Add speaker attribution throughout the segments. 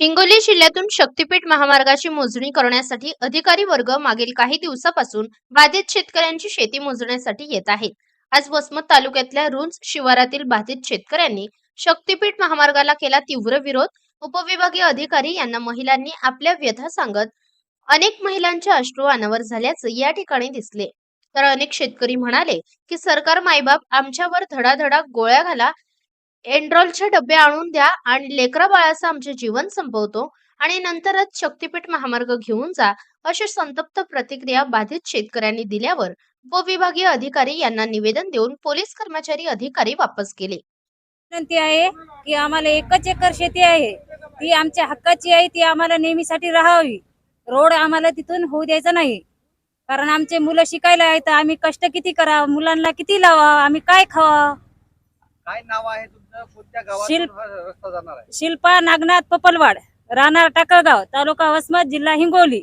Speaker 1: हिंगोली जिल्ह्यातून शक्तीपीठ महामार्गाची मोजणी करण्यासाठी अधिकारी वर्ग मागील काही दिवसापासून बाधित शेतकऱ्यांची शेती मोजण्यासाठी येत आहेत. आज वसमत तालुक्यातल्या रुंज शिवारातील बाधित शेतकऱ्यांनी शक्तीपीठ महामार्गाला केला तीव्र विरोध. उपविभागीय अधिकारी यांना महिलांनी आपल्या व्यथा सांगत अनेक महिलांच्या अश्रू अनावर झाल्याचं या ठिकाणी दिसले. तर अनेक शेतकरी म्हणाले की सरकार मायबाप आमच्यावर धडाधडा गोळ्या घाला एन्ड्रॉलचे डबे आणून द्या आणि लेकरा बाळाचं आमचे जीवन संपवतो आणि नंतरच शक्तीपीठ महामार्ग घेऊन जा अशी संतप्त प्रतिक्रिया बाधित शेतकऱ्यांनी दिल्यावर उपविभागीय अधिकारी यांना निवेदन देऊन पोलीस कर्मचारी अधिकारी वापस केले.
Speaker 2: विनंती आहे की आम्हाला एकच एकर शेती आहे. ती आमच्या हक्काची आहे ती आम्हाला नेहमीसाठी राहावी. रोड आम्हाला तिथून होऊ द्यायचा नाही. कारण आमचे मुलं शिकायला आहेत आम्ही कष्ट किती करा मुलांना किती लावा आम्ही काय खावा?
Speaker 3: काय नाव आहे तुमचं? कोणत्या गावात
Speaker 2: शिल्प-
Speaker 3: हा रस्ता जाणार आहे?
Speaker 2: शिल्पा नागनाथ पपलवाड राहणार टाकळगाव तालुका वसमत जिल्हा हिंगोली.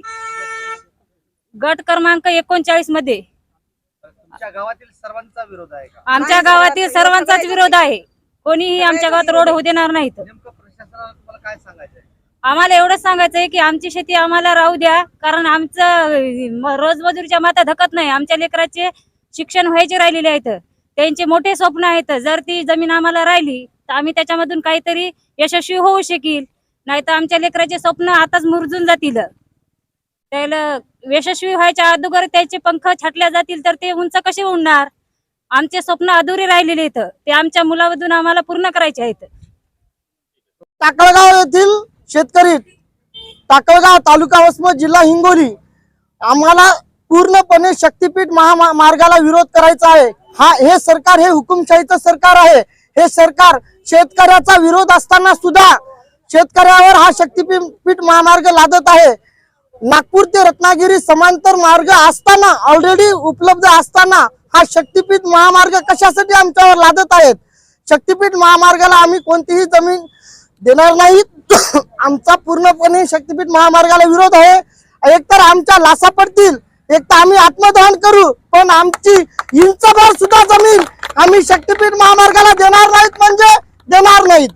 Speaker 2: गट क्रमांक एकोणचाळीसमध्ये.
Speaker 3: तर तुमच्या गावातील सर्वांचा विरोध आहे का?
Speaker 2: आमच्या गावातील सर्वांचाच विरोध आहे. कोणीही आमच्या गावात रोड होऊ देणार नाहीत
Speaker 3: नेमकं प्रशासनाला तुम्हाला काय सांगायचं आहे?
Speaker 2: आम्हाला एवढंच सांगायचं आहे की आमची शेती आम्हाला राहू द्या कारण आमचं अं, म- रोजमजुरीच्या माता धकत नाही. आमच्या लेकराचे शिक्षण व्हायचे राहिलेले आहेत त्यांचे मोठे स्वप्न आहेत. जर ती जमीन आम्हाला राहिली तर आम्ही त्याच्यामधून काहीतरी यशस्वी होऊ शकील. नाही तर आमच्या लेकराचे स्वप्न आताच मुरजून जातील. त्याला यशस्वी व्हायच्या अगोदर त्याचे पंख छाटल्या जातील तर ते उंच कसे उडणार? आमचे स्वप्न अधुरे राहिलेले आहेत. ते आमच्या मुलामधून आम्हाला पूर्ण करायचे आहेत.
Speaker 4: टाकळगाव येथील शेतकरी टाकळगाव तालुका वसमत जिल्हा हिंगोली आम्हाला पूर्णपणे शक्तीपीठ महामार्गाला विरोध करायचा आहे. हा हे सरकार हे हुकुमशाहीचं सरकार आहे. हे सरकार शेतकऱ्याचा विरोध असताना सुद्धा शेतकऱ्यावर हा शक्तीपीठ महामार्ग लादत आहे. नागपूर ते रत्नागिरी समांतर मार्ग असताना ऑलरेडी उपलब्ध असताना हा शक्तीपीठ महामार्ग कशासाठी आमच्यावर लादत आहेत? शक्तीपीठ महामार्गाला आम्ही कोणतीही जमीन देणार नाहीत आमचा पूर्णपणे शक्तीपीठ महामार्गाला विरोध आहे. एकतर आमच्या लासा पडतील एक तर आम्ही आत्मदहन करू पण आमची इंचभर सुद्धा जमीन आम्ही शक्तीपीठ महामार्गाला देणार नाहीत म्हणजे देणार नाहीत.